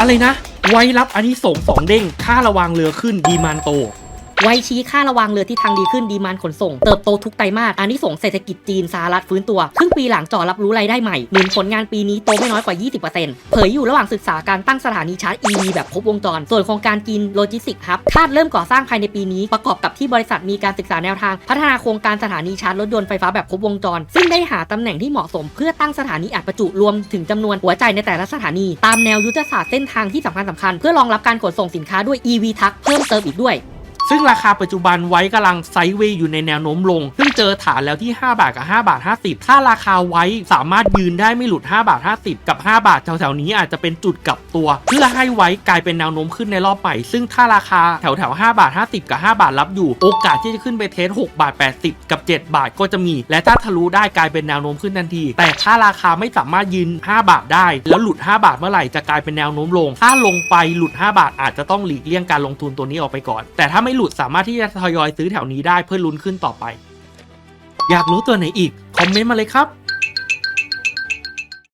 อะไรนะ ไว้รับอันนี้ส่งส์สองเด้ง ค่าระวังเรือขึ้นดีมานโต ไว้ชี้ค่าระวังเรือที่ทางดีขึ้นดีมานขนส่ง เติบโตทุกไตรมาสอันนี้ส่งเศรษฐกิจจีนสหรัฐฟื้นตัว ครึ่งปีหลังจ่อรับรู้รายได้ใหม่หนุนผลงานปีนี้โตไม่น้อยกว่า 20%เผยอยู่ระหว่างศึกษาการตั้งสถานีชาร์จ EV แบบครบวงจร ส่วนโครงการจีนโลจิสติกส์ฮับคาดเริ่มก่อสร้างภายในปีนี้ประกอบกับที่บริษัทมีการศึกษาแนวทาง พัฒนาโครงการสถานีชาร์จรถยนต์ไฟฟ้าแบบครบวงจร ซึ่งได้หาตำแหน่งที่เหมาะสม เพื่อตั้งสถานีอัดประจุรวมถึงจำนวนหัวใจในแต่ละสถานี ตามแนวยุทธศาสตร์เส้นทางที่สำคัญสำคัญเพื่อรองรับการขนส่งสินค้าด้วย EV ทักเพิ่มเติมอีกด้วย ซึ่งราคาปัจจุบันไว้กำลังไซด์เวย์อยู่ในแนวโน้มลง ซึ่งเจอฐานแล้วที่ 5 บาทกับ 5 บาท 50 ถ้าราคาไว้สามารถยืนได้ไม่หลุด 5 บาท 50 กับ 5 บาทแถวๆนี้อาจจะเป็นจุดกลับตัว เพื่อให้ไว้กลายเป็นแนวโน้มขึ้นในรอบใหม่ ซึ่งถ้าราคาแถวๆ5บาท 50 กับ 5 บาทรับอยู่ โอกาสที่จะขึ้นไปเทส6บาท 80 กับ 7 บาทก็จะมี และถ้าทะลุได้กลายเป็นแนวโน้มขึ้นทันที แต่ถ้าราคาไม่สามารถยืน 5 บาทได้ แล้วหลุด 5 บาทเมื่อไหร่จะกลายเป็นแนวโน้มลง ถ้าลงไปหลุด 5 บาทอาจจะต้องหลีกเลี่ยงการลงทุนตัวนี้ออกไปก่อน แต่ถ้าไม่หลุดสามารถที่จะทยอยซื้อแถวนี้ได้เพื่อลุ้นขึ้นต่อไป อยากรู้ตัวไหนอีก คอมเมนต์มาเลยครับ